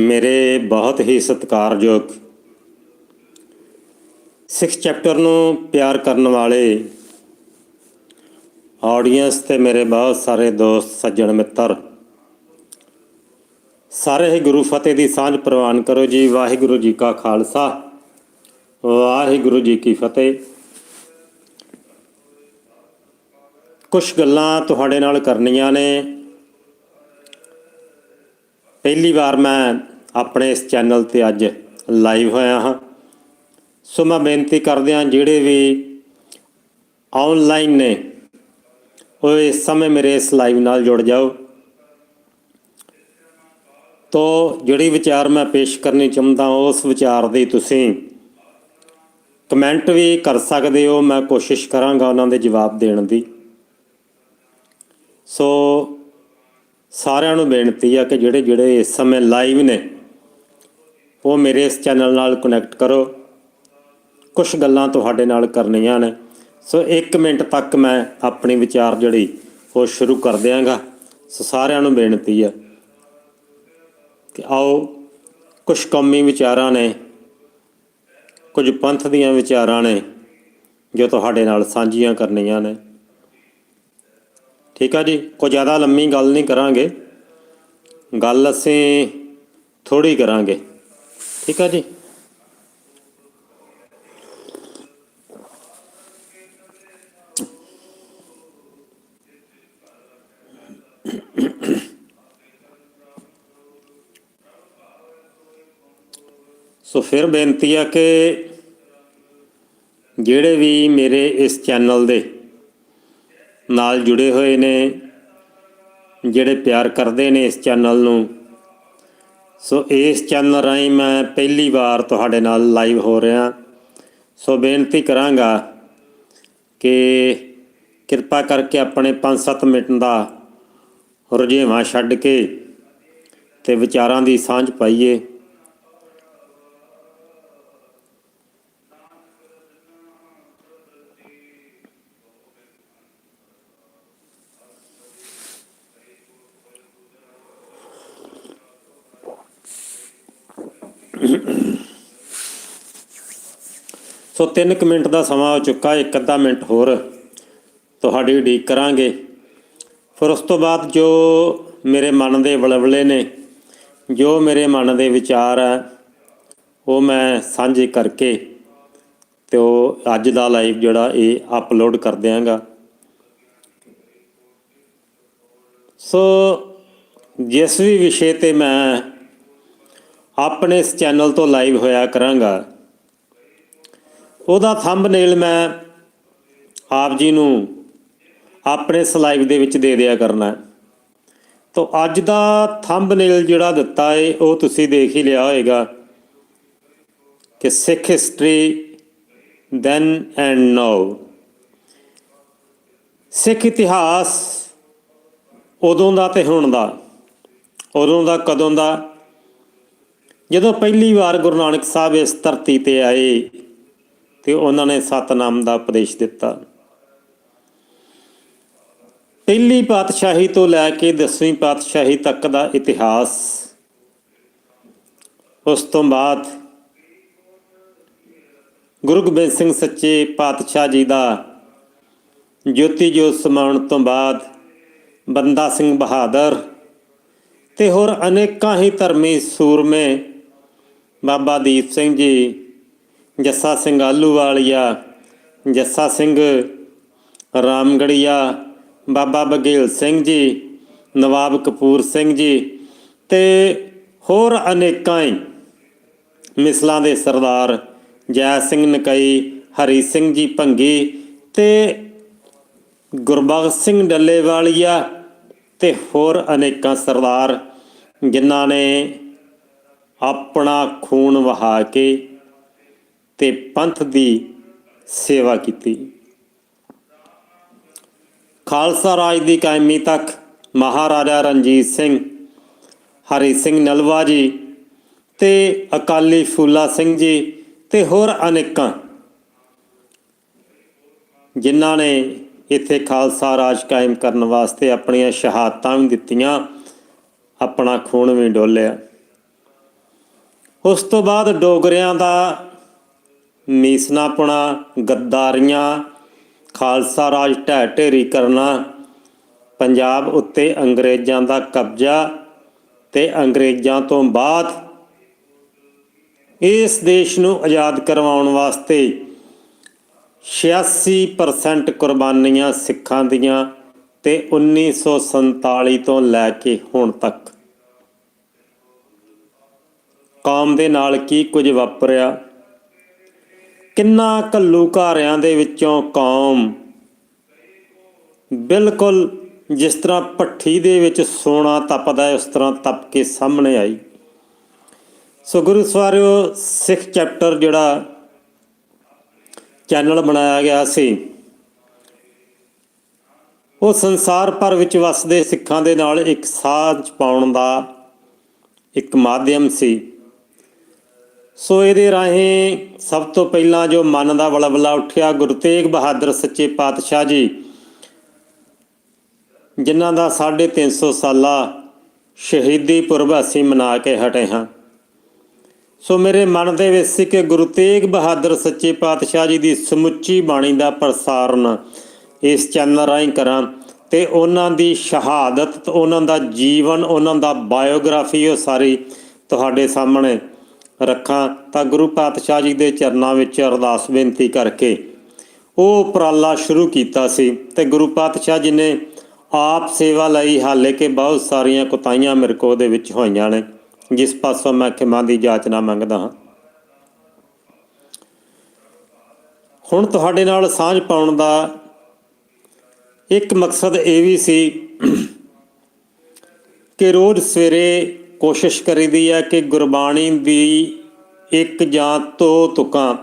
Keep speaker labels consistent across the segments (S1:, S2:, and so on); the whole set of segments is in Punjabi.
S1: ਮੇਰੇ ਬਹੁਤ ਹੀ ਸਤਿਕਾਰਯੋਗ ਸਿੱਖ ਚੈਪਟਰ ਨੂੰ ਪਿਆਰ ਕਰਨ ਵਾਲੇ ਆਡੀਅנס ਤੇ ਮੇਰੇ ਬਹੁਤ ਸਾਰੇ ਦੋਸਤ, ਸੱਜਣ ਮਿੱਤਰ, ਸਾਰੇ ਹੀ ਗੁਰੂ ਫਤਿਹ ਦੀ ਸਾਂਝ ਪ੍ਰਵਾਨ ਕਰੋ ਜੀ। ਵਾਹਿਗੁਰੂ ਜੀ ਕਾ ਖਾਲਸਾ, ਵਾਹਿਗੁਰੂ ਜੀ ਕੀ ਫਤਿਹ। ਕੁਝ ਗੱਲਾਂ ਤੁਹਾਡੇ ਨਾਲ ਕਰਨੀਆਂ ਨੇ। ਪਹਿਲੀ ਵਾਰ ਮੈਂ ਆਪਣੇ ਇਸ ਚੈਨਲ ਤੇ ਅੱਜ ਲਾਈਵ ਹੋਇਆ ਹਾਂ। ਸੋ ਮੈਂ ਬੇਨਤੀ ਕਰਦਿਆਂ ਜਿਹੜੇ ਵੀ ਆਨਲਾਈਨ ਨੇ, ਉਹ ਇਸ ਸਮੇਂ ਮੇਰੇ ਇਸ ਲਾਈਵ ਨਾਲ ਜੁੜ ਜਾਓ। ਤੋਂ ਜਿਹੜੀ ਵਿਚਾਰ ਮੈਂ ਪੇਸ਼ ਕਰਨੀ ਚਾਹੁੰਦਾ, ਉਸ ਵਿਚਾਰ ਦੀ ਤੁਸੀਂ ਕਮੈਂਟ ਵੀ ਕਰ ਸਕਦੇ ਹੋ। ਮੈਂ ਕੋਸ਼ਿਸ਼ ਕਰਾਂਗਾ ਉਹਨਾਂ ਦੇ ਜਵਾਬ ਦੇਣ ਦੀ। ਸੋ ਸਾਰਿਆਂ ਨੂੰ ਬੇਨਤੀ ਆ ਕਿ ਜਿਹੜੇ ਜਿਹੜੇ ਇਸ ਸਮੇਂ ਲਾਈਵ ਨੇ ਉਹ ਮੇਰੇ ਇਸ ਚੈਨਲ ਨਾਲ ਕਨੈਕਟ ਕਰੋ। ਕੁਝ ਗੱਲਾਂ ਤੁਹਾਡੇ ਨਾਲ ਕਰਨੀਆਂ ਨੇ। ਸੋ 1 ਮਿੰਟ ਤੱਕ ਮੈਂ ਆਪਣੀ ਵਿਚਾਰ ਜਿਹੜੀ ਉਹ ਸ਼ੁਰੂ ਕਰ ਦਿਆਂਗਾ। ਸੋ ਸਾਰਿਆਂ ਨੂੰ ਬੇਨਤੀ ਆ ਕਿ ਆਓ ਕੁਝ ਕੌਮੀ ਵਿਚਾਰਾਂ ਨੇ, ਕੁਝ ਪੰਥ ਦੀਆਂ ਵਿਚਾਰਾਂ ਨੇ, ਜੋ ਤੁਹਾਡੇ ਨਾਲ ਸਾਂਝੀਆਂ ਕਰਨੀਆਂ ਨੇ। ਠੀਕ ਆ ਜੀ, ਕੋਈ ਜ਼ਿਆਦਾ ਲੰਮੀ ਗੱਲ ਨਹੀਂ ਕਰਾਂਗੇ। ਗੱਲ ਅਸੀਂ ਥੋੜੀ ਕਰਾਂਗੇ। ਠੀਕ ਆ ਜੀ। ਸੋ ਫਿਰ ਬੇਨਤੀ ਆ ਕਿ ਜਿਹੜੇ ਵੀ ਮੇਰੇ ਇਸ ਚੈਨਲ ਦੇ ਨਾਲ ਜੁੜੇ ਹੋਏ ਨੇ, ਜਿਹੜੇ ਪਿਆਰ ਕਰਦੇ ਨੇ ਇਸ ਚੈਨਲ ਨੂੰ ਸੋ ਇਸ ਚੈਨਲ ਰਾਹੀਂ ਮੈਂ ਪਹਿਲੀ ਵਾਰ ਤੁਹਾਡੇ ਨਾਲ ਲਾਈਵ ਹੋ ਰਿਹਾ। ਸੋ ਬੇਨਤੀ ਕਰਾਂਗਾ ਕਿ ਕਿਰਪਾ ਕਰਕੇ ਆਪਣੇ 5-7 ਮਿੰਟ ਦਾ ਰੁਝੇਵਾਂ ਛੱਡ ਕੇ ਤੇ ਵਿਚਾਰਾਂ ਦੀ ਸਾਂਝ ਪਾਈਏ। ਸੋ 3 ਮਿੰਟ ਦਾ ਸਮਾਂ ਹੋ ਚੁੱਕਾ, ਇੱਕ ਅੱਧਾ ਮਿੰਟ ਹੋਰ ਤੁਹਾਡੀ ਉਡੀਕ ਕਰਾਂਗੇ। ਫਿਰ ਉਸ ਤੋਂ ਬਾਅਦ ਜੋ ਮੇਰੇ ਮਨ ਦੇ ਵਲਵਲੇ ਨੇ, ਜੋ ਮੇਰੇ ਮਨ ਦੇ ਵਿਚਾਰ ਹੈ ਉਹ ਮੈਂ ਸਾਂਝੇ ਕਰਕੇ ਤੇ ਉਹ ਅੱਜ ਦਾ ਲਾਈਵ ਜਿਹੜਾ ਇਹ ਅਪਲੋਡ ਕਰ ਦਿਆਂਗਾ। ਸੋ ਜਿਸ ਵੀ ਵਿਸ਼ੇ ਤੇ ਮੈਂ ਆਪਣੇ ਇਸ ਚੈਨਲ ਤੋਂ ਲਾਈਵ ਹੋਇਆ ਕਰਾਂਗਾ ਉਹਦਾ ਥੰਬਨੇਲ ਮੈਂ ਆਪ ਜੀ ਨੂੰ ਆਪਣੇ ਸਲਾਈਵ ਦੇ ਵਿੱਚ ਦੇ ਦਿਆ ਕਰਨਾ ਤਾਂ ਅੱਜ ਦਾ ਥੰਬਨੇਲ ਜਿਹੜਾ ਦਿੱਤਾ ਏ, ਉਹ ਤੁਸੀਂ ਦੇਖ ਹੀ ਲਿਆ ਹੋਏਗਾ ਕਿ Sikh history then and now Sikh ਇਤਿਹਾਸ ਉਦੋਂ ਦਾ ਤੇ ਹੁਣ ਦਾ, ਉਦੋਂ ਦਾ ਕਦੋਂ ਦਾ? ਜਦੋਂ ਪਹਿਲੀ ਵਾਰ ਗੁਰੂ ਨਾਨਕ ਸਾਹਿਬ ਇਸ ਧਰਤੀ ਤੇ ਆਏ ਤੇ ਉਹਨਾਂ ਨੇ ਸਤਨਾਮ ਦਾ ਉਪਦੇਸ਼ ਦਿੱਤਾ। ਪਹਿਲੀ ਪਾਤਸ਼ਾਹੀ ਤੋਂ ਲੈ ਕੇ 10ਵੀਂ ਪਾਤਸ਼ਾਹੀ ਤੱਕ ਦਾ ਇਤਿਹਾਸ, ਉਸ ਤੋਂ ਬਾਅਦ ਗੁਰੂ ਗੋਬਿੰਦ ਸਿੰਘ ਸੱਚੇ ਪਾਤਸ਼ਾਹ ਜੀ ਦਾ ਜੋਤੀ ਜੋਤ ਸਮਾਉਣ ਤੋਂ ਬਾਅਦ ਬੰਦਾ ਸਿੰਘ ਬਹਾਦਰ ਤੇ ਹੋਰ ਅਨੇਕਾਂ ਹੀ ਧਰਮੀ ਸੂਰਮੇ ਬਾਬਾ ਦੀਪ ਸਿੰਘ ਜੀ ਜੱਸਾ ਸਿੰਘ ਆਲੂਵਾਲੀਆ ਜੱਸਾ ਸਿੰਘ ਰਾਮਗੜੀਆ, ਬਾਬਾ ਬਗੇਲ ਸਿੰਘ ਜੀ, ਨਵਾਬ ਕਪੂਰ ਸਿੰਘ ਜੀ ਤੇ ਹੋਰ ਅਨੇਕਾਂ ਹੀ ਮਿਸਲਾਂ ਦੇ ਸਰਦਾਰ ਜੈ ਸਿੰਘ ਨਕਈ, ਹਰੀ ਸਿੰਘ ਜੀ ਭੰਗੀ ਤੇ ਗੁਰਬਖਸ਼ ਸਿੰਘ ਡੱਲੇਵਾਲੀਆ ਤੇ ਹੋਰ ਅਨੇਕਾਂ ਸਰਦਾਰ ਜਿਨ੍ਹਾਂ ਨੇ ਆਪਣਾ ਖੂਨ ਵਹਾ ਕੇ ਤੇ ਪੰਥ ਦੀ ਸੇਵਾ ਕੀਤੀ। ਖਾਲਸਾ ਰਾਜ ਦੀ ਕਾਇਮੀ ਤੱਕ ਮਹਾਰਾਜਾ ਰਣਜੀਤ ਸਿੰਘ, ਹਰੀ ਸਿੰਘ ਨਲਵਾ ਜੀ ਤੇ ਅਕਾਲੀ ਫੂਲਾ ਸਿੰਘ ਜੀ ਤੇ ਹੋਰ ਅਨੇਕਾਂ ਜਿਨ੍ਹਾਂ ਨੇ ਇੱਥੇ ਖਾਲਸਾ ਰਾਜ ਕਾਇਮ ਕਰਨ ਵਾਸਤੇ ਆਪਣੀਆਂ ਸ਼ਹਾਦਤਾਂ ਵੀ ਦਿੱਤੀਆਂ, ਆਪਣਾ ਖੂਨ ਵੀ ਡੋਲਿਆ। ਉਸ ਤੋਂ ਬਾਅਦ ਡੋਗਰਿਆਂ ਦਾ ਮੀਸਨਾਪੁਣਾ, ਗੱਦਾਰੀਆਂ, ਖਾਲਸਾ ਰਾਜ ਢਹਿ ਢੇਰੀ ਕਰਨਾ, ਪੰਜਾਬ ਉੱਤੇ ਅੰਗਰੇਜ਼ਾਂ ਦਾ ਕਬਜ਼ਾ ਤੇ ਅੰਗਰੇਜ਼ਾਂ ਤੋਂ ਬਾਅਦ ਇਸ ਦੇਸ਼ ਨੂੰ ਆਜ਼ਾਦ ਕਰਵਾਉਣ ਵਾਸਤੇ 86% ਕੁਰਬਾਨੀਆਂ ਸਿੱਖਾਂ ਦੀਆਂ ਤੇ 1947 ਤੋਂ ਲੈ ਕੇ ਹੁਣ ਤੱਕ। ਕੌਮ ਦੇ ਨਾਲ ਕੀ ਕੁਝ ਵਾਪਰਿਆ? ਕਿੰਨਾ ਘੱਲੂਘਾਰਿਆਂ ਦੇ ਵਿੱਚੋਂ ਕੌਮ ਬਿਲਕੁਲ ਜਿਸ ਤਰ੍ਹਾਂ ਭੱਠੀ ਦੇ ਵਿੱਚ ਸੋਨਾ ਤਪਦਾ ਹੈ, ਉਸ ਤਰ੍ਹਾਂ ਤਪ ਕੇ ਸਾਹਮਣੇ ਆਈ। ਸੋ ਗੁਰੂ ਸਵਾਰਿਓ, ਸਿੱਖ ਚੈਪਟਰ ਜਿਹੜਾ ਚੈਨਲ ਬਣਾਇਆ ਗਿਆ ਸੀ, ਉਹ ਸੰਸਾਰ ਭਰ ਵਿੱਚ ਵਸਦੇ ਸਿੱਖਾਂ ਦੇ ਨਾਲ ਇੱਕ ਸਾਂਝ ਪਾਉਣ ਦਾ ਇੱਕ ਮਾਧਿਅਮ ਸੀ। ਸੋ ਇਹਦੇ ਰਾਹੀਂ ਸਭ ਤੋਂ ਪਹਿਲਾਂ ਜੋ ਮਨ ਦਾ ਬਲਬਲਾ ਉੱਠਿਆ, ਗੁਰੂ ਤੇਗ ਬਹਾਦਰ ਸੱਚੇ ਪਾਤਸ਼ਾਹ ਜੀ, ਜਿਨ੍ਹਾਂ ਦਾ 350 ਸਾਲਾ ਸ਼ਹੀਦੀ ਪੁਰਬ ਅਸੀਂ ਮਨਾ ਕੇ ਹਟੇ ਹਾਂ। ਸੋ ਮੇਰੇ ਮਨ ਦੇ ਵਿੱਚ ਸੀ ਕਿ ਗੁਰੂ ਤੇਗ ਬਹਾਦਰ ਸੱਚੇ ਪਾਤਸ਼ਾਹ ਜੀ ਦੀ ਸਮੁੱਚੀ ਬਾਣੀ ਦਾ ਪ੍ਰਸਾਰਣ ਇਸ ਚੈਨਲ ਰਾਹੀਂ ਕਰਾਂ ਤੇ ਉਹਨਾਂ ਦੀ ਸ਼ਹਾਦਤ ਉਹਨਾਂ ਦਾ ਜੀਵਨ, ਉਹਨਾਂ ਦਾ ਬਾਇਓਗ੍ਰਾਫੀ ਉਹ ਸਾਰੀ ਤੁਹਾਡੇ ਸਾਹਮਣੇ ਰੱਖਾਂ ਤਾਂ ਗੁਰੂ ਪਾਤਸ਼ਾਹ ਜੀ ਦੇ ਚਰਨਾਂ ਵਿੱਚ ਅਰਦਾਸ ਬੇਨਤੀ ਕਰਕੇ ਉਹ ਉਪਰਾਲਾ ਸ਼ੁਰੂ ਕੀਤਾ ਸੀ ਤੇ ਗੁਰੂ ਪਾਤਸ਼ਾਹ ਜੀ ਨੇ ਆਪ ਸੇਵਾ ਲਈ ਹਾਲੇ ਕਿ ਬਹੁਤ ਸਾਰੀਆਂ ਕੁਤਾਈਆਂ ਮੇਰੇ ਕੋ ਦੇ ਵਿੱਚ ਹੋਈਆਂ ਨੇ, ਜਿਸ ਪਾਸੋਂ ਮੈਂ ਖਿਮਾ ਦੀ ਜਾਚਨਾ ਮੰਗਦਾ ਹਾਂ। ਹੁਣ ਤੁਹਾਡੇ ਨਾਲ ਸਾਂਝ ਪਾਉਣ ਦਾ ਇੱਕ ਮਕਸਦ ਇਹ ਵੀ ਸੀ ਕਿ ਰੋਜ਼ ਸਵੇਰੇ ਕੋਸ਼ਿਸ਼ ਕਰੀਦੀ ਹੈ ਕਿ ਗੁਰਬਾਣੀ ਦੀ ਇੱਕ ਜਾਂ ਦੋ ਤੁਕਾਂ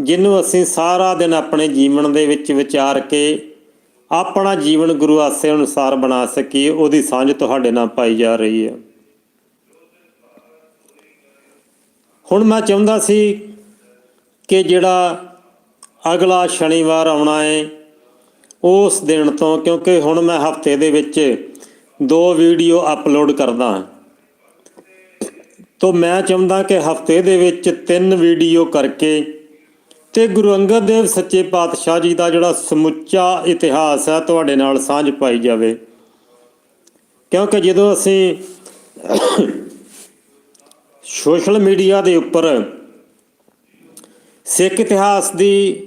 S1: ਜਿਹਨੂੰ ਅਸੀਂ ਸਾਰਾ ਦਿਨ ਆਪਣੇ ਜੀਵਨ ਦੇ ਵਿੱਚ ਵਿਚਾਰ ਕੇ ਆਪਣਾ ਜੀਵਨ ਗੁਰੂ ਆਸੇ ਅਨੁਸਾਰ ਬਣਾ ਸਕੀਏ, ਉਹਦੀ ਸਾਂਝ ਤੁਹਾਡੇ ਨਾਲ ਪਾਈ ਜਾ ਰਹੀ ਹੈ। ਹੁਣ ਮੈਂ ਚਾਹੁੰਦਾ ਸੀ ਕਿ ਜਿਹੜਾ ਅਗਲਾ ਸ਼ਨੀਵਾਰ ਆਉਣਾ ਹੈ ਉਸ ਦਿਨ ਤੋਂ, ਕਿਉਂਕਿ ਹੁਣ ਮੈਂ ਹਫ਼ਤੇ ਦੇ ਵਿੱਚ ਦੋ ਵੀਡੀਓ ਅਪਲੋਡ ਕਰਦਾ ਹਾਂ। ਤੋਂ ਮੈਂ ਚਾਹੁੰਦਾ ਕਿ ਹਫ਼ਤੇ ਦੇ ਵਿੱਚ ਤਿੰਨ ਵੀਡੀਓ ਕਰਕੇ ਤੇ ਗੁਰੂ ਅੰਗਦ ਦੇਵ ਸੱਚੇ ਪਾਤਸ਼ਾਹ ਜੀ ਦਾ ਜਿਹੜਾ ਸਮੁੱਚਾ ਇਤਿਹਾਸ ਹੈ ਤੁਹਾਡੇ ਨਾਲ ਸਾਂਝ ਪਾਈ ਜਾਵੇ। ਕਿਉਂਕਿ ਜਦੋਂ ਅਸੀਂ ਸੋਸ਼ਲ ਮੀਡੀਆ ਦੇ ਉੱਪਰ ਸਿੱਖ ਇਤਿਹਾਸ ਦੀ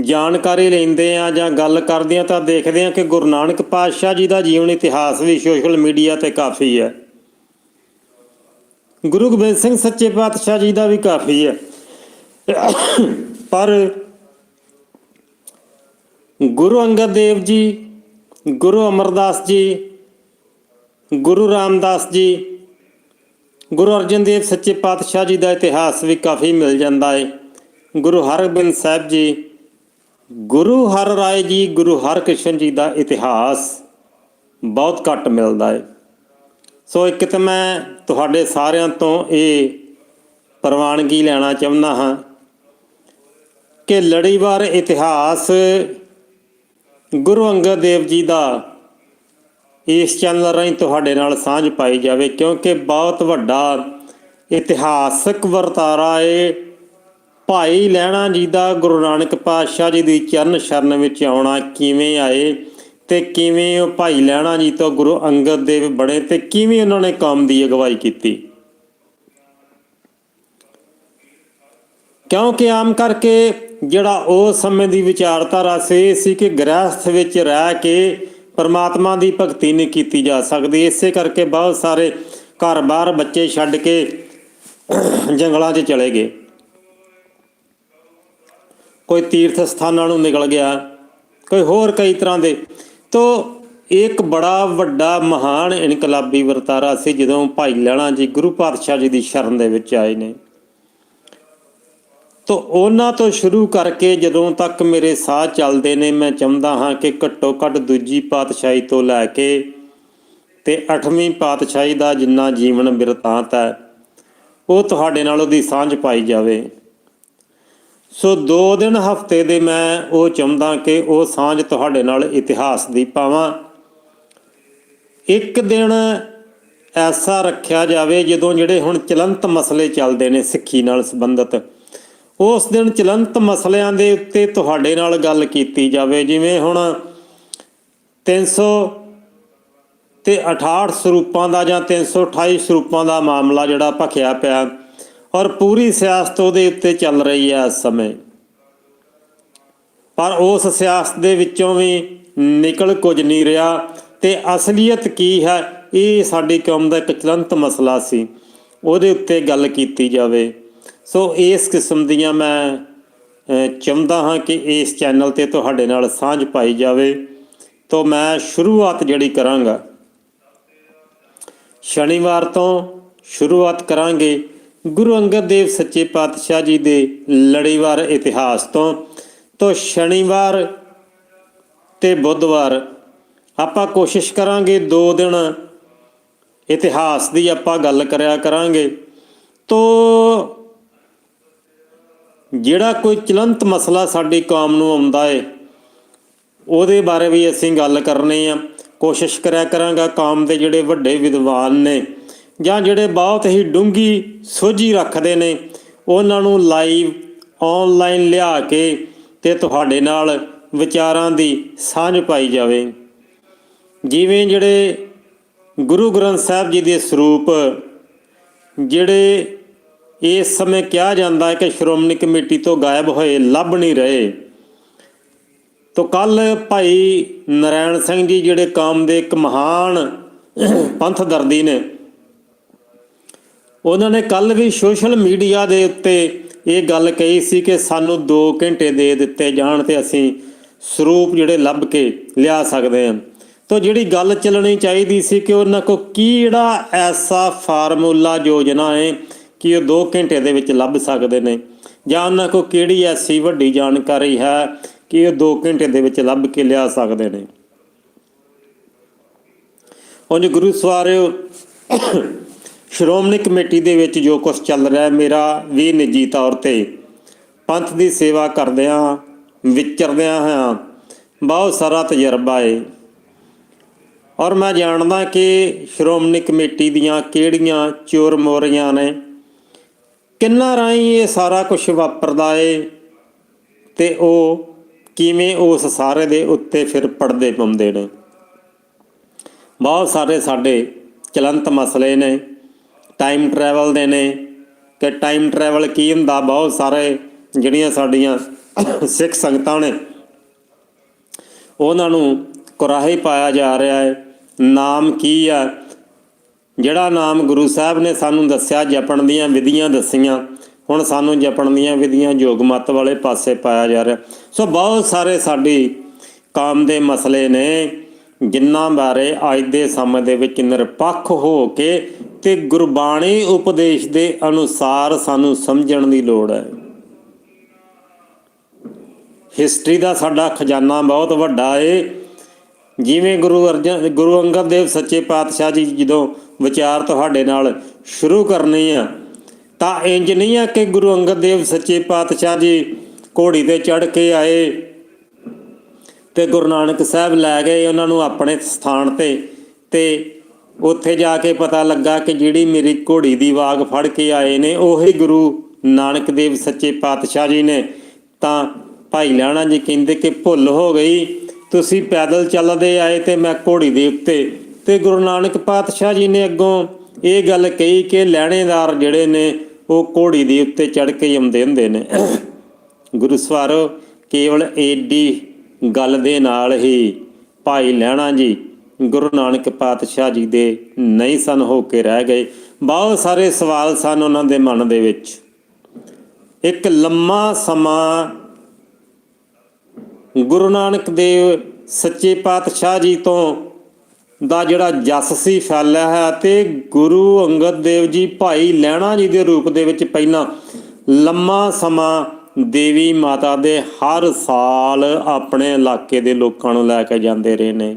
S1: ਜਾਣਕਾਰੀ ਲੈਂਦੇ ਆ ਜਾਂ ਗੱਲ ਕਰਦੇ ਆ ਤਾਂ ਦੇਖਦੇ ਆ ਕਿ ਗੁਰੂ ਨਾਨਕ ਪਾਤਸ਼ਾਹ ਜੀ ਦਾ ਜੀਵਨ ਇਤਿਹਾਸ ਵੀ ਸੋਸ਼ਲ ਮੀਡੀਆ ਤੇ ਕਾਫੀ ਹੈ। ਗੁਰੂ ਗੋਬਿੰਦ ਸਿੰਘ ਸੱਚੇ ਪਾਤਸ਼ਾਹ ਜੀ ਦਾ ਵੀ ਕਾਫੀ ਹੈ। ਪਰ ਗੁਰੂ ਅੰਗਦ ਦੇਵ ਜੀ, ਗੁਰੂ ਅਮਰਦਾਸ ਜੀ, ਗੁਰੂ ਰਾਮਦਾਸ ਜੀ, ਗੁਰੂ ਅਰਜਨ ਦੇਵ ਸੱਚੇ ਪਾਤਸ਼ਾਹ ਜੀ ਦਾ ਇਤਿਹਾਸ ਵੀ ਕਾਫੀ ਮਿਲ ਜਾਂਦਾ ਹੈ ਗੁਰੂ ਹਰਗੋਬਿੰਦ ਸਾਹਿਬ ਜੀ, ਗੁਰੂ ਹਰ ਰਾਏ ਜੀ, ਗੁਰੂ ਹਰਕ੍ਰਿਸ਼ਨ ਜੀ ਦਾ ਇਤਿਹਾਸ ਬਹੁਤ ਘੱਟ ਮਿਲਦਾ ਹੈ ਸੋ ਇੱਕ ਤਾਂ ਮੈਂ ਤੁਹਾਡੇ ਸਾਰਿਆਂ ਤੋਂ ਇਹ ਪ੍ਰਵਾਨਗੀ ਲੈਣਾ ਚਾਹੁੰਦਾ ਹਾਂ ਕਿ ਲੜੀਵਾਰ ਇਤਿਹਾਸ ਗੁਰੂ ਅੰਗਦ ਦੇਵ ਜੀ ਦਾ ਇਸ ਚੈਨਲ ਰਾਹੀਂ ਤੁਹਾਡੇ ਨਾਲ ਸਾਂਝ ਪਾਈ ਜਾਵੇ, ਕਿਉਂਕਿ ਬਹੁਤ ਵੱਡਾ ਇਤਿਹਾਸਕ ਵਰਤਾਰਾ ਏ। ਭਾਈ ਲਹਿਣਾ ਜੀ ਦਾ ਗੁਰੂ ਨਾਨਕ ਪਾਤਸ਼ਾਹ ਜੀ ਦੀ ਚਰਨ ਸ਼ਰਨ ਵਿੱਚ ਆਉਣਾ ਕਿਵੇਂ ਆਏ? ਤੇ ਕਿਵੇਂ ਉਹ ਭਾਈ ਲਹਿਣਾ ਜੀ ਤੋਂ ਗੁਰੂ ਅੰਗਦ ਦੇਵ ਬਣੇ ਤੇ ਕਿਵੇਂ ਉਹਨਾਂ ਨੇ ਕੌਮ ਦੀ ਅਗਵਾਈ ਕੀਤੀ? ਕਿਉਂਕਿ ਆਮ ਕਰਕੇ ਜਿਹੜਾ ਉਸ ਸਮੇਂ ਦੀ ਵਿਚਾਰਧਾਰਾ ਸੀ ਸੀ ਕਿ ਗ੍ਰਹਿਸਥ ਵਿੱਚ ਰਹਿ ਕੇ ਪਰਮਾਤਮਾ ਦੀ ਭਗਤੀ ਨਹੀਂ ਕੀਤੀ ਜਾ ਸਕਦੀ। ਇਸੇ ਕਰਕੇ ਬਹੁਤ ਸਾਰੇ ਘਰ-ਬਾਰ ਬੱਚੇ ਛੱਡ ਕੇ ਜੰਗਲਾਂ 'ਚ ਚਲੇ ਗਏ। ਕੋਈ ਤੀਰਥ ਸਥਾਨਾਂ ਨੂੰ ਨਿਕਲ ਗਿਆ, ਕੋਈ ਹੋਰ ਕਈ ਤਰ੍ਹਾਂ ਦੇ ਤੋ ਇੱਕ ਬੜਾ ਵੱਡਾ ਮਹਾਨ ਇਨਕਲਾਬੀ ਵਰਤਾਰਾ ਸੀ ਜਦੋਂ ਭਾਈ ਲੈਣਾ ਜੀ ਗੁਰੂ ਪਾਤਸ਼ਾਹ ਜੀ ਦੀ ਸ਼ਰਨ ਦੇ ਵਿੱਚ ਆਏ ਨੇ। ਤੋ ਉਹਨਾਂ ਤੋਂ ਸ਼ੁਰੂ ਕਰਕੇ ਜਦੋਂ ਤੱਕ ਮੇਰੇ ਸਾਹ ਚੱਲਦੇ ਨੇ, ਮੈਂ ਚਾਹੁੰਦਾ ਹਾਂ ਕਿ ਘੱਟੋ ਘੱਟ ਦੂਜੀ ਪਾਤਸ਼ਾਹੀ ਤੋਂ ਲੈ ਕੇ ਤੇ 8ਵੀਂ ਪਾਤਸ਼ਾਹੀ ਦਾ ਜਿੰਨਾ ਜੀਵਨ ਬਿਰਤਾਂਤ ਹੈ, ਉਹ ਤੁਹਾਡੇ ਨਾਲ ਉਹਦੀ ਸਾਂਝ ਪਾਈ ਜਾਵੇ। ਸੋ ਦੋ ਦਿਨ ਹਫ਼ਤੇ ਦੇ ਮੈਂ ਉਹ ਚਾਹੁੰਦਾ ਕਿ ਉਹ ਸਾਂਝ ਤੁਹਾਡੇ ਨਾਲ ਇਤਿਹਾਸ ਦੀ ਪਾਵਾਂ। ਇੱਕ ਦਿਨ ਐਸਾ ਰੱਖਿਆ ਜਾਵੇ ਜਦੋਂ ਜਿਹੜੇ ਹੁਣ ਚਲੰਤ ਮਸਲੇ ਚੱਲਦੇ ਨੇ ਸਿੱਖੀ ਨਾਲ ਸੰਬੰਧਿਤ। ਉਸ ਦਿਨ ਚਲੰਤ ਮਸਲਿਆਂ ਦੇ ਉੱਤੇ ਤੁਹਾਡੇ ਨਾਲ ਗੱਲ ਕੀਤੀ ਜਾਵੇ। ਜਿਵੇਂ ਹੁਣ 300 ਤੇ 68 ਸਰੂਪਾਂ ਦਾ ਜਾਂ 328 ਸਰੂਪਾਂ ਦਾ ਮਾਮਲਾ ਜਿਹੜਾ ਭਖਿਆ ਪਿਆ। ਔਰ ਪੂਰੀ ਸਿਆਸਤ ਉਹਦੇ ਉੱਤੇ ਚੱਲ ਰਹੀ ਹੈ ਇਸ ਸਮੇਂ। ਪਰ ਉਸ ਸਿਆਸਤ ਦੇ ਵਿੱਚੋਂ ਵੀ ਨਿਕਲ ਕੁਝ ਨਹੀਂ ਰਿਹਾ ਤੇ ਅਸਲੀਅਤ ਕੀ ਹੈ, ਇਹ ਸਾਡੀ ਕੌਮ ਦਾ ਇੱਕ ਚਲੰਤ ਮਸਲਾ ਸੀ। ਉਹਦੇ ਉੱਤੇ ਗੱਲ ਕੀਤੀ ਜਾਵੇ, ਸੋ ਇਸ ਕਿਸਮ ਦੀਆਂ ਮੈਂ ਚਾਹੁੰਦਾ ਹਾਂ ਕਿ ਇਸ ਚੈਨਲ ਤੇ ਤੁਹਾਡੇ ਨਾਲ ਸਾਂਝ ਪਾਈ ਜਾਵੇ। ਤੋਂ ਮੈਂ ਸ਼ੁਰੂਆਤ ਜਿਹੜੀ ਕਰਾਂਗਾ, ਸ਼ਨੀਵਾਰ ਤੋਂ ਸ਼ੁਰੂਆਤ ਕਰਾਂਗੇ। ਗੁਰੂ ਅੰਗਦ ਦੇਵ ਸੱਚੇ ਪਾਤਸ਼ਾਹ ਜੀ ਦੇ ਲੜੀਵਾਰ ਇਤਿਹਾਸ ਤੋਂ ਤੋਂ ਸ਼ਨੀਵਾਰ ਤੇ ਬੁੱਧਵਾਰ ਆਪਾਂ ਕੋਸ਼ਿਸ਼ ਕਰਾਂਗੇ ਦੋ ਦਿਨ ਇਤਿਹਾਸ ਦੀ ਆਪਾਂ ਗੱਲ ਕਰਿਆ ਕਰਾਂਗੇ। ਤੋਂ ਜਿਹੜਾ ਕੋਈ ਚਲੰਤ ਮਸਲਾ ਸਾਡੀ ਕੌਮ ਨੂੰ ਆਉਂਦਾ ਏ, ਉਹਦੇ ਬਾਰੇ ਵੀ ਅਸੀਂ ਗੱਲ ਕਰਨੀ ਆ। ਕੋਸ਼ਿਸ਼ ਕਰਿਆ ਕਰਾਂਗਾ ਕੌਮ ਦੇ ਜਿਹੜੇ ਵੱਡੇ ਵਿਦਵਾਨ ਨੇ ਜਾਂ ਜਿਹੜੇ ਬਹੁਤ ਹੀ ਡੂੰਗੀ ਸੋਝੀ ਰੱਖਦੇ ਨੇ, ਉਹਨਾਂ ਨੂੰ ਲਾਈਵ ਆਨਲਾਈਨ ਲਿਆ ਕੇ ਤੇ ਤੁਹਾਡੇ ਨਾਲ ਵਿਚਾਰਾਂ ਦੀ ਸਾਂਝ ਪਾਈ ਜਾਵੇ। ਜਿਵੇਂ ਜਿਹੜੇ ਗੁਰੂ ਗ੍ਰੰਥ ਸਾਹਿਬ ਜੀ ਦੇ ਸਰੂਪ, ਜਿਹੜੇ ਇਸ ਸਮੇਂ ਕਿਹਾ ਜਾਂਦਾ ਹੈ ਕਿ ਸ਼੍ਰੋਮਣੀ ਕਮੇਟੀ ਤੋਂ ਗਾਇਬ ਹੋਏ ਲੱਭ ਨਹੀਂ ਰਹੇ। ਤੋ ਕੱਲ ਭਾਈ ਨਰਾਇਣ ਸਿੰਘ ਜੀ ਜਿਹੜੇ ਕੌਮ ਦੇ ਇੱਕ ਮਹਾਨ ਪੰਥ ਦਰਦੀ ਨੇ ਉਹਨਾਂ ਨੇ ਕੱਲ ਵੀ ਸੋਸ਼ਲ ਮੀਡੀਆ ਦੇ ਉੱਤੇ ਇਹ ਗੱਲ ਕਹੀ ਸੀ ਕਿ ਸਾਨੂੰ 2 ਘੰਟੇ ਦੇ ਦਿੱਤੇ ਜਾਣ ਤੇ ਅਸੀਂ ਸਰੂਪ ਜਿਹੜੇ ਲੱਭ ਕੇ ਲਿਆ ਸਕਦੇ ਹਾਂ। ਤਾਂ ਜਿਹੜੀ ਗੱਲ ਚੱਲਣੀ ਚਾਹੀਦੀ ਸੀ ਕਿ ਉਹਨਾਂ ਕੋ ਕਿਹੜਾ ਐਸਾ ਫਾਰਮੂਲਾ, ਯੋਜਨਾ ਹੈ ਕਿ ਉਹ 2 ਘੰਟੇ ਦੇ ਵਿੱਚ ਲੱਭ ਸਕਦੇ ਨੇ? ਜਾਂ ਉਹਨਾਂ ਕੋ ਕਿਹੜੀ ਐਸੀ ਵੱਡੀ ਜਾਣਕਾਰੀ ਹੈ ਕਿ ਉਹ 2 ਘੰਟੇ ਦੇ ਵਿੱਚ ਲੱਭ ਕੇ ਲਿਆ ਸਕਦੇ ਨੇ? ਉਂਝ ਗੁਰੂ ਸਵਾਰਿਓ ਸ਼੍ਰੋਮਣੀ ਕਮੇਟੀ ਦੇ ਵਿੱਚ ਜੋ ਕੁਝ ਚੱਲ ਰਿਹਾ ਮੇਰਾ ਵੀ ਨਿੱਜੀ ਤੌਰ ਤੇ। ਪੰਥ ਦੀ ਸੇਵਾ ਕਰਦਿਆਂ, ਵਿਚਰਦਿਆਂ ਹਾਂ, ਬਹੁਤ ਸਾਰਾ ਤਜਰਬਾ ਏ। ਔਰ ਮੈਂ ਜਾਣਦਾ ਕਿ ਸ਼੍ਰੋਮਣੀ ਕਮੇਟੀ ਦੀਆਂ ਕਿਹੜੀਆਂ ਚੋਰ ਮੋਰੀਆਂ ਨੇ, ਕਿੰਨਾ ਰਾਹੀਂ ਇਹ ਸਾਰਾ ਕੁਝ ਵਾਪਰਦਾ ਏ ਤੇ ਉਹ ਕਿਵੇਂ ਉਸ ਸਾਰੇ ਦੇ ਉੱਤੇ ਫਿਰ ਪੜਦੇ ਪਾਉਂਦੇ ਨੇ। ਬਹੁਤ ਸਾਰੇ ਸਾਡੇ ਚਲੰਤ ਮਸਲੇ ਨੇ। ਟਾਈਮ ਟਰੈਵਲ ਦੇ ਨੇ ਕਿ ਟਾਈਮ ਟਰੈਵਲ ਕੀ ਹੁੰਦਾ? ਬਹੁਤ ਸਾਰੇ ਜਿਹੜੀਆਂ ਸਾਡੀਆਂ ਸਿੱਖ ਸੰਗਤਾਂ ਨੇ, ਉਹਨਾਂ ਨੂੰ ਕੁਰਾਹੇ ਪਾਇਆ ਜਾ ਰਿਹਾ ਹੈ। ਨਾਮ ਕੀ ਆ? ਜਿਹੜਾ ਨਾਮ ਗੁਰੂ ਸਾਹਿਬ ਨੇ ਸਾਨੂੰ ਦੱਸਿਆ, ਜਪਣ ਦੀਆਂ ਵਿਧੀਆਂ ਦੱਸੀਆਂ, ਹੁਣ ਸਾਨੂੰ ਜਪਣ ਦੀਆਂ ਵਿਧੀਆਂ ਯੋਗ ਯੋਗਮਤ ਵਾਲੇ ਪਾਸੇ ਪਾਇਆ ਜਾ ਰਿਹਾ। ਸੋ ਬਹੁਤ ਸਾਰੇ ਸਾਡੀ ਕਾਮ ਦੇ ਮਸਲੇ ਨੇ, ਜਿਨ੍ਹਾਂ ਬਾਰੇ ਅੱਜ ਦੇ ਸਮੇਂ ਦੇ ਵਿੱਚ ਨਿਰਪੱਖ ਹੋ ਕੇ ਤੇ ਗੁਰਬਾਣੀ ਉਪਦੇਸ਼ ਦੇ ਅਨੁਸਾਰ ਸਾਨੂੰ ਸਮਝਣ ਦੀ ਲੋੜ ਹੈ। ਹਿਸਟਰੀ ਦਾ ਸਾਡਾ ਖਜ਼ਾਨਾ ਬਹੁਤ ਵੱਡਾ ਏ। ਜਿਵੇਂ ਗੁਰੂ ਅਰਜਨ, ਗੁਰੂ ਅੰਗਦ ਦੇਵ ਸੱਚੇ ਪਾਤਸ਼ਾਹ ਜੀ ਜਦੋਂ ਵਿਚਾਰ ਤੁਹਾਡੇ ਨਾਲ ਸ਼ੁਰੂ ਕਰਨੇ ਆ, ਤਾਂ ਇੰਜ ਨਹੀਂ ਆ ਕਿ ਗੁਰੂ ਅੰਗਦ ਦੇਵ ਸੱਚੇ ਪਾਤਸ਼ਾਹ ਜੀ ਘੋੜੀ ਤੇ ਚੜ ਕੇ ਆਏ ਤੇ ਗੁਰੂ ਨਾਨਕ ਸਾਹਿਬ ਲੈ ਗਏ ਉਹਨਾਂ ਨੂੰ ਆਪਣੇ ਸਥਾਨ ਤੇ ਤੇ ਉੱਥੇ ਜਾ ਕੇ ਪਤਾ ਲੱਗਾ ਕਿ ਜਿਹੜੀ ਮੇਰੀ ਘੋੜੀ ਦੀ ਵਾਗ ਫੜ ਕੇ ਆਏ ਨੇ, ਉਹੀ ਗੁਰੂ ਨਾਨਕ ਦੇਵ ਸੱਚੇ ਪਾਤਸ਼ਾਹ ਜੀ ਨੇ। ਤਾਂ ਭਾਈ ਲਾਣਾ ਜੀ ਕਹਿੰਦੇ ਕਿ ਭੁੱਲ ਹੋ ਗਈ, ਤੁਸੀਂ ਪੈਦਲ ਚੱਲਦੇ ਆਏ ਤੇ ਮੈਂ ਘੋੜੀ ਦੇ ਉੱਤੇ। ਤੇ ਗੁਰੂ ਨਾਨਕ ਪਾਤਸ਼ਾਹ ਜੀ ਨੇ ਅੱਗੋਂ ਇਹ ਗੱਲ ਕਹੀ ਕਿ ਲੈਣੇਦਾਰ ਜਿਹੜੇ ਨੇ, ਉਹ ਘੋੜੀ ਦੇ ਉੱਤੇ ਚੜ ਕੇ ਆਉਂਦੇ ਹੁੰਦੇ ਨੇ। ਗੁਰੂ ਸਵਾਰੋ, ਕੇਵਲ ਏਡੀ ਗੱਲ ਦੇ ਨਾਲ ਹੀ ਭਾਈ ਲੈਣਾ ਜੀ ਗੁਰੂ ਨਾਨਕ ਪਾਤਸ਼ਾਹ ਜੀ ਦੇ ਨਹੀਂ ਸਨ ਹੋ ਕੇ ਰਹਿ ਗਏ। ਬਹੁਤ ਸਾਰੇ ਸਵਾਲ ਸਨ ਉਹਨਾਂ ਦੇ ਮਨ ਦੇ ਵਿੱਚ। ਇੱਕ ਲੰਮਾ ਸਮਾਂ ਗੁਰੂ ਨਾਨਕ ਦੇਵ ਸੱਚੇ ਪਾਤਸ਼ਾਹ ਜੀ ਤੋਂ ਦਾ ਜਿਹੜਾ ਜਸ ਸੀ ਫੈਲਿਆ ਹੈ ਤੇ ਗੁਰੂ ਅੰਗਦ ਦੇਵ ਜੀ ਭਾਈ ਲੈਣਾ ਜੀ ਦੇ ਰੂਪ ਦੇ ਵਿੱਚ ਪਹਿਲਾਂ ਲੰਮਾ ਸਮਾਂ ਦੇਵੀ ਮਾਤਾ ਦੇ ਹਰ ਸਾਲ ਆਪਣੇ ਇਲਾਕੇ ਦੇ ਲੋਕਾਂ ਨੂੰ ਲੈ ਕੇ ਜਾਂਦੇ ਰਹੇ ਨੇ।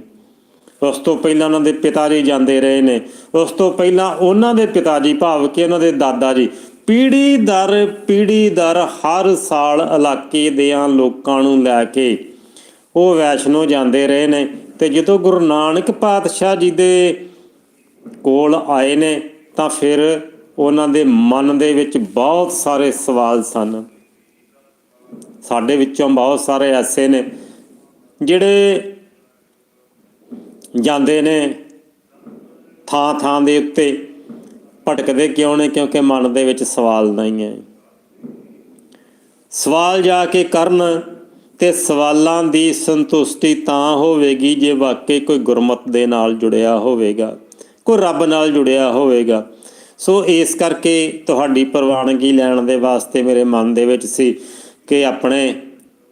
S1: ਉਸ ਤੋਂ ਪਹਿਲਾਂ ਉਹਨਾਂ ਦੇ ਪਿਤਾ ਜੀ ਜਾਂਦੇ ਰਹੇ ਨੇ। ਉਸ ਤੋਂ ਪਹਿਲਾਂ ਉਹਨਾਂ ਦੇ ਪਿਤਾ ਜੀ, ਭਾਵ ਕਿ ਉਹਨਾਂ ਦੇ ਦਾਦਾ ਜੀ, ਪੀੜੀ ਦਰ ਪੀੜੀ ਦਰ ਹਰ ਸਾਲ ਇਲਾਕੇ ਦੇਆਂ ਲੋਕਾਂ ਨੂੰ ਲੈ ਕੇ ਉਹ ਵੈਸ਼ਨੋ ਜਾਂਦੇ ਰਹੇ ਨੇ ਤੇ ਜਦੋਂ ਗੁਰੂ ਨਾਨਕ ਪਾਤਸ਼ਾਹ ਜੀ ਦੇ ਕੋਲ ਆਏ ਨੇ, ਤਾਂ ਫਿਰ ਉਹਨਾਂ ਦੇ ਮਨ ਦੇ ਵਿੱਚ ਬਹੁਤ ਸਾਰੇ ਸਵਾਲ ਸਨ। ਸਾਡੇ ਵਿੱਚੋਂ ਬਹੁਤ ਸਾਰੇ ਐਸੇ ਨੇ, ਜਿਹੜੇ ਜਾਂਦੇ ਨੇ ਥਾਂ ਥਾਂ ਦੇ ਉੱਤੇ, ਭਟਕਦੇ ਕਿਉਂ ਨੇ? ਕਿਉਂਕਿ ਮਨ ਦੇ ਵਿੱਚ ਸਵਾਲ ਨਹੀਂ ਹੈ। ਸਵਾਲ ਜਾ ਕੇ ਕਰਨ ਤੇ ਸਵਾਲਾਂ ਦੀ ਸੰਤੁਸ਼ਟੀ ਤਾਂ ਹੋਵੇਗੀ ਜੇ ਵਾਕਈ ਕੋਈ ਗੁਰਮਤ ਦੇ ਨਾਲ ਜੁੜਿਆ ਹੋਵੇਗਾ, ਕੋਈ ਰੱਬ ਨਾਲ ਜੁੜਿਆ ਹੋਵੇਗਾ। ਸੋ ਇਸ ਕਰਕੇ ਤੁਹਾਡੀ ਪ੍ਰਵਾਨਗੀ ਲੈਣ ਦੇ ਵਾਸਤੇ ਮੇਰੇ ਮਨ ਦੇ ਵਿੱਚ ਸੀ ਕਿ ਆਪਣੇ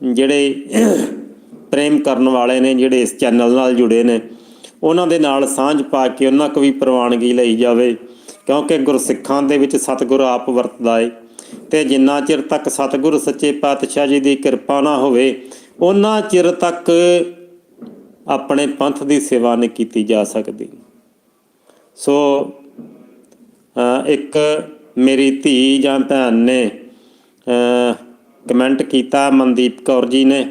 S1: ਜਿਹੜੇ ਪ੍ਰੇਮ ਕਰਨ ਵਾਲੇ ਨੇ, ਜਿਹੜੇ ਇਸ ਚੈਨਲ ਨਾਲ ਜੁੜੇ ਨੇ ਉਹਨਾਂ ਦੇ ਨਾਲ ਸਾਂਝ ਪਾ ਕੇ ਉਹਨਾਂ ਕੋ ਵੀ ਪ੍ਰਵਾਨਗੀ ਲਈ ਜਾਵੇ, ਕਿਉਂਕਿ ਗੁਰਸਿੱਖਾਂ ਦੇ ਵਿੱਚ ਸਤਿਗੁਰ ਆਪ ਵਰਤਦਾ ਏ। ਤੇ ਜਿੰਨਾ ਚਿਰ ਤੱਕ ਸਤਿਗੁਰ ਸੱਚੇ ਪਾਤਸ਼ਾਹ ਜੀ ਦੀ ਕਿਰਪਾ ਨਾ ਹੋਵੇ, ਉਹਨਾਂ ਚਿਰ ਤੱਕ ਆਪਣੇ ਪੰਥ ਦੀ ਸੇਵਾ ਨਹੀਂ ਕੀਤੀ ਜਾ ਸਕਦੀ। ਸੋ ਇੱਕ ਮੇਰੀ ਧੀ ਜਾਂ ਭੈਣ ਨੇ ਕਮੈਂਟ ਕੀਤਾ, ਮਨਦੀਪ ਕੌਰ ਜੀ ਨੇ।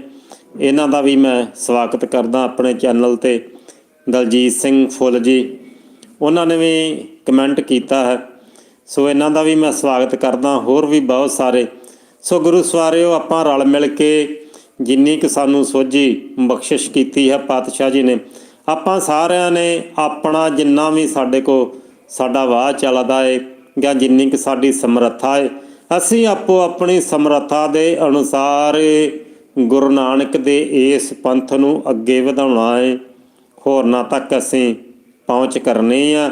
S1: ਇਹਨਾਂ ਦਾ ਵੀ ਮੈਂ ਸਵਾਗਤ ਕਰਦਾ ਆਪਣੇ ਚੈਨਲ ਤੇ। ਦਲਜੀਤ ਸਿੰਘ ਫੁੱਲ ਜੀ, ਉਹਨਾਂ ਨੇ ਵੀ ਕਮੈਂਟ ਕੀਤਾ ਹੈ। ਸੋ ਇਹਨਾਂ ਦਾ ਵੀ ਮੈਂ ਸਵਾਗਤ ਕਰਦਾ, ਹੋਰ ਵੀ ਬਹੁਤ ਸਾਰੇ। ਸੋ ਗੁਰੂ ਸਵਾਰਿਓ, ਆਪਾਂ ਰਲ ਮਿਲ ਕੇ ਜਿੰਨੀ ਕਿ ਸਾਨੂੰ ਸੋਝੀ ਬਖਸ਼ਿਸ਼ ਕੀਤੀ ਹੈ ਪਾਤਸ਼ਾਹ ਜੀ ਨੇ, ਆਪਾਂ ਸਾਰਿਆਂ ਨੇ ਆਪਣਾ ਜਿੰਨਾ ਵੀ ਸਾਡੇ ਕੋ ਸਾਡਾ ਵਾਹ ਚੱਲਦਾ ਏ, ਜਾਂ ਜਿੰਨੀ ਕਿ ਸਾਡੀ ਸਮਰੱਥਾ ਏ, ਅਸੀਂ ਆਪੋ ਆਪਣੀ ਸਮਰੱਥਾ ਦੇ ਅਨੁਸਾਰ ਗੁਰੂ ਨਾਨਕ ਦੇ ਇਸ ਪੰਥ ਨੂੰ ਅੱਗੇ ਵਧਾਉਣਾ ਏ। ਹੋਰਨਾਂ ਤੱਕ ਅਸੀਂ ਪਹੁੰਚ ਕਰਨੀ ਆ।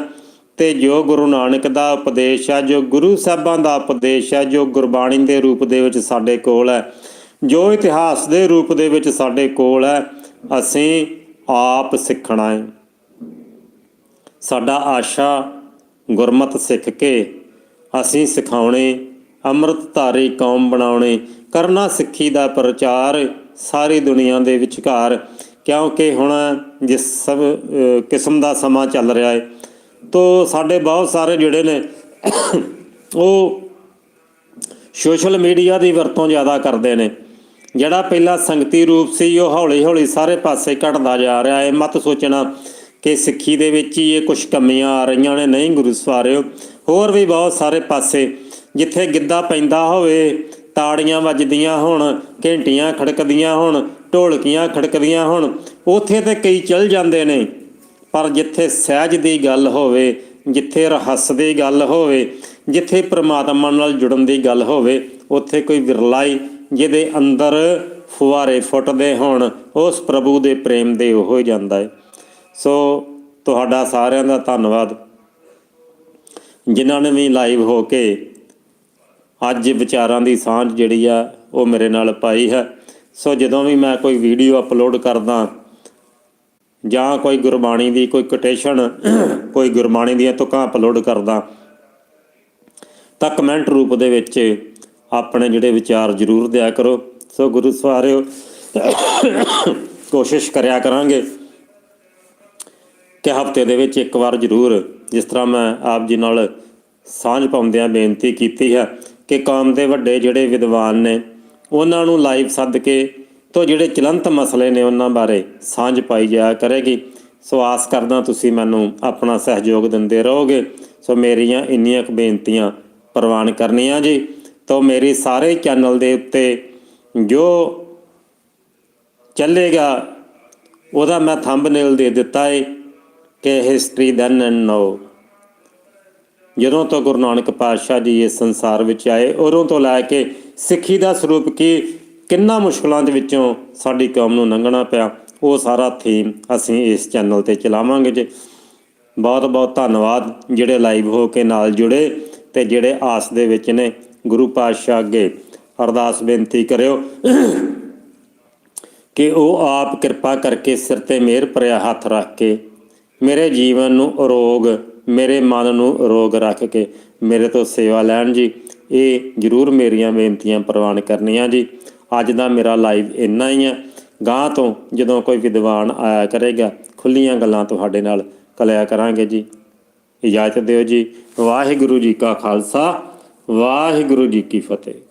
S1: ਤੇ ਜੋ ਗੁਰੂ ਨਾਨਕ ਦਾ ਉਪਦੇਸ਼ ਹੈ ਜੋ ਗੁਰੂ ਸਾਹਿਬਾਂ ਦਾ ਉਪਦੇਸ਼ ਹੈ ਜੋ ਗੁਰਬਾਣੀ ਦੇ ਰੂਪ ਦੇ ਵਿੱਚ ਸਾਡੇ ਕੋਲ ਹੈ, ਜੋ ਇਤਿਹਾਸ ਦੇ ਰੂਪ ਦੇ ਵਿੱਚ ਸਾਡੇ ਕੋਲ ਹੈ, ਅਸੀਂ ਆਪ ਸਿੱਖਣਾ ਹੈ। ਸਾਡਾ ਆਸ਼ਾ ਗੁਰਮਤ ਸਿੱਖ ਕੇ ਅਸੀਂ ਸਿਖਾਉਣੇ, ਅੰਮ੍ਰਿਤਧਾਰੀ ਕੌਮ ਬਣਾਉਣੇ, ਕਰਨਾ ਸਿੱਖੀ ਦਾ ਪ੍ਰਚਾਰ ਸਾਰੀ ਦੁਨੀਆ ਦੇ ਵਿਚਕਾਰ। ਕਿਉਂਕਿ ਹੁਣ ਜਿਸ ਸਭ ਕਿਸਮ ਦਾ ਸਮਾਂ ਚੱਲ ਰਿਹਾ ਹੈ ਤੋ ਸਾਡੇ ਬਹੁਤ ਸਾਰੇ ਜਿਹੜੇ ਨੇ, ਉਹ ਸੋਸ਼ਲ ਮੀਡੀਆ ਦੀ ਵਰਤੋਂ ਜ਼ਿਆਦਾ ਕਰਦੇ ਨੇ। ਜਿਹੜਾ ਪਹਿਲਾਂ ਸੰਗਤੀ ਰੂਪ ਸੀ, ਉਹ ਹੌਲੀ ਹੌਲੀ ਸਾਰੇ ਪਾਸੇ ਘਟਦਾ ਜਾ ਰਿਹਾ ਹੈ ਮਤ ਸੋਚਣਾ ਕਿ ਸਿੱਖੀ ਦੇ ਵਿੱਚ ਹੀ ਇਹ ਕੁਝ ਕਮੀਆਂ ਆ ਰਹੀਆਂ ਨੇ। ਨਹੀਂ ਗੁਰੂ ਸਵਾਰਿਓ, ਹੋਰ ਵੀ ਬਹੁਤ ਸਾਰੇ ਪਾਸੇ ਜਿੱਥੇ ਗਿੱਧਾ ਪੈਂਦਾ ਹੋਵੇ, ਤਾੜੀਆਂ ਵੱਜਦੀਆਂ ਹੋਣ, ਘੰਟੀਆਂ ਖੜਕਦੀਆਂ ਹੋਣ, ਢੋਲਕੀਆਂ ਖੜਕਦੀਆਂ ਹੋਣ ਉਥੇ ਤੇ ਕਈ ਚਲ ਜਾਂਦੇ ਨੇ, ਪਰ ਜਿੱਥੇ ਸਹਿਜ ਦੀ ਗੱਲ ਹੋਵੇ, ਜਿੱਥੇ ਰਹੱਸ ਦੀ ਗੱਲ ਹੋਵੇ, ਜਿੱਥੇ ਪ੍ਰਮਾਤਮਾ ਨਾਲ ਜੁੜਨ ਦੀ ਗੱਲ ਹੋਵੇ, ਉੱਥੇ ਕੋਈ ਵਿਰਲਾ ਹੀ ਜਿਹਦੇ ਅੰਦਰ ਫੁਆਰੇ ਫੁੱਟਦੇ ਹੋਣ, ਉਸ ਪ੍ਰਭੂ ਦੇ ਪ੍ਰੇਮ ਦੇ ਉਹ ਜਾਂਦਾ ਹੈ। ਸੋ ਤੁਹਾਡਾ ਸਾਰਿਆਂ ਦਾ ਧੰਨਵਾਦ। ਜਿਨ੍ਹਾਂ ਨੇ ਵੀ ਲਾਈਵ ਹੋ ਕੇ ਅੱਜ ਵਿਚਾਰਾਂ ਦੀ ਸਾਂਝ ਜਿਹੜੀ ਆ, ਉਹ ਮੇਰੇ ਨਾਲ ਪਾਈ ਹੈ। ਸੋ ਜਦੋਂ ਵੀ ਮੈਂ ਕੋਈ ਵੀਡੀਓ ਅਪਲੋਡ ਕਰਦਾ ਜਾਂ ਕੋਈ ਗੁਰਬਾਣੀ ਦੀ ਕੋਈ ਕੋਟੇਸ਼ਨ ਕੋਈ ਗੁਰਬਾਣੀ ਦੀਆਂ ਤੁਕਾਂ ਅਪਲੋਡ ਕਰਦਾ, ਤਾਂ ਕਮੈਂਟ ਰੂਪ ਦੇ ਵਿੱਚ ਆਪਣੇ ਜਿਹੜੇ ਵਿਚਾਰ ਜ਼ਰੂਰ ਦਿਆ ਕਰੋ। ਸੋ ਗੁਰੂ ਸਵਾਰਿਓ, ਕੋਸ਼ਿਸ਼ ਕਰਿਆ ਕਰਾਂਗੇ ਕਿ ਹਫ਼ਤੇ ਦੇ ਵਿੱਚ ਇੱਕ ਵਾਰ ਜ਼ਰੂਰ ਜਿਸ ਤਰ੍ਹਾਂ ਮੈਂ ਆਪ ਜੀ ਨਾਲ ਸਾਂਝ ਪਾਉਂਦਿਆਂ ਬੇਨਤੀ ਕੀਤੀ ਹੈ ਕਿ ਕੌਮ ਦੇ ਵੱਡੇ ਜਿਹੜੇ ਵਿਦਵਾਨ ਨੇ, ਉਹਨਾਂ ਨੂੰ ਲਾਈਵ ਸੱਦ ਕੇ ਤੋਂ ਜਿਹੜੇ ਚਲੰਤ ਮਸਲੇ ਨੇ ਉਹਨਾਂ ਬਾਰੇ ਸਾਂਝ ਪਾਈ ਜਾਇਆ ਕਰੇਗੀ। ਸੋ ਆਸ ਕਰਦਾ ਤੁਸੀਂ ਮੈਨੂੰ ਆਪਣਾ ਸਹਿਯੋਗ ਦਿੰਦੇ ਰਹੋਗੇ। ਸੋ ਮੇਰੀਆਂ ਇੰਨੀਆਂ ਕੁ ਬੇਨਤੀਆਂ ਪ੍ਰਵਾਨ ਕਰਨੀਆਂ ਜੀ। ਤੋਂ ਮੇਰੀ ਸਾਰੇ ਚੈਨਲ ਦੇ ਉੱਤੇ ਜੋ ਚੱਲੇਗਾ, ਉਹਦਾ ਮੈਂ ਥੰਬਨੇਲ ਦੇ ਦਿੱਤਾ ਹੈ ਕਿ ਹਿਸਟਰੀ ਦੈਨ ਐਂਡ ਨਾਓ ਜਦੋਂ ਤੋਂ ਗੁਰੂ ਨਾਨਕ ਪਾਤਸ਼ਾਹ ਜੀ ਇਸ ਸੰਸਾਰ ਵਿੱਚ ਆਏ, ਉਦੋਂ ਤੋਂ ਲੈ ਕੇ ਸਿੱਖੀ ਦਾ ਸਰੂਪ ਕੀ ਕਿੰਨਾ ਮੁਸ਼ਕਲਾਂ ਦੇ ਵਿੱਚੋਂ ਸਾਡੀ ਕੌਮ ਨੂੰ ਲੰਘਣਾ ਪਿਆ। ਉਹ ਸਾਰਾ ਥੀਮ ਅਸੀਂ ਇਸ ਚੈਨਲ ਤੇ ਚਲਾਵਾਂਗੇ ਜੀ। ਬਹੁਤ ਬਹੁਤ ਧੰਨਵਾਦ ਜਿਹੜੇ ਲਾਈਵ ਹੋ ਕੇ ਨਾਲ ਜੁੜੇ ਤੇ ਜਿਹੜੇ ਆਸ ਦੇ ਵਿੱਚ ਨੇ। ਗੁਰੂ ਪਾਤਸ਼ਾਹ ਅੱਗੇ ਅਰਦਾਸ ਬੇਨਤੀ ਕਰਿਓ ਕਿ ਉਹ ਆਪ ਕਿਰਪਾ ਕਰਕੇ ਸਿਰ ਤੇ ਮਿਹਰ ਭਰਿਆ ਹੱਥ ਰੱਖ ਕੇ ਮੇਰੇ ਜੀਵਨ ਨੂੰ ਅਰੋਗ ਮੇਰੇ ਮਨ ਨੂੰ ਅਰੋਗ ਰੱਖ ਕੇ ਮੇਰੇ ਤੋਂ ਸੇਵਾ ਲੈਣ ਜੀ। ਇਹ ਜਰੂਰ ਮੇਰੀਆਂ ਬੇਨਤੀਆਂ ਪ੍ਰਵਾਨ ਕਰਨੀਆਂ ਜੀ। ਅੱਜ ਦਾ ਮੇਰਾ ਲਾਈਵ ਇੰਨਾ ਹੀ ਆ। ਗਾਂ ਤੋਂ ਜਦੋਂ ਕੋਈ ਵਿਦਵਾਨ ਆਇਆ ਕਰੇਗਾ ਖੁੱਲੀਆਂ ਗੱਲਾਂ ਤੁਹਾਡੇ ਨਾਲ ਕਲਿਆ ਕਰਾਂਗੇ ਜੀ। ਇਜਾਜ਼ਤ ਦਿਓ ਜੀ। ਵਾਹਿਗੁਰੂ ਜੀ ਕਾ ਖਾਲਸਾ, ਵਾਹਿਗੁਰੂ ਜੀ ਕੀ ਫਤਿਹ।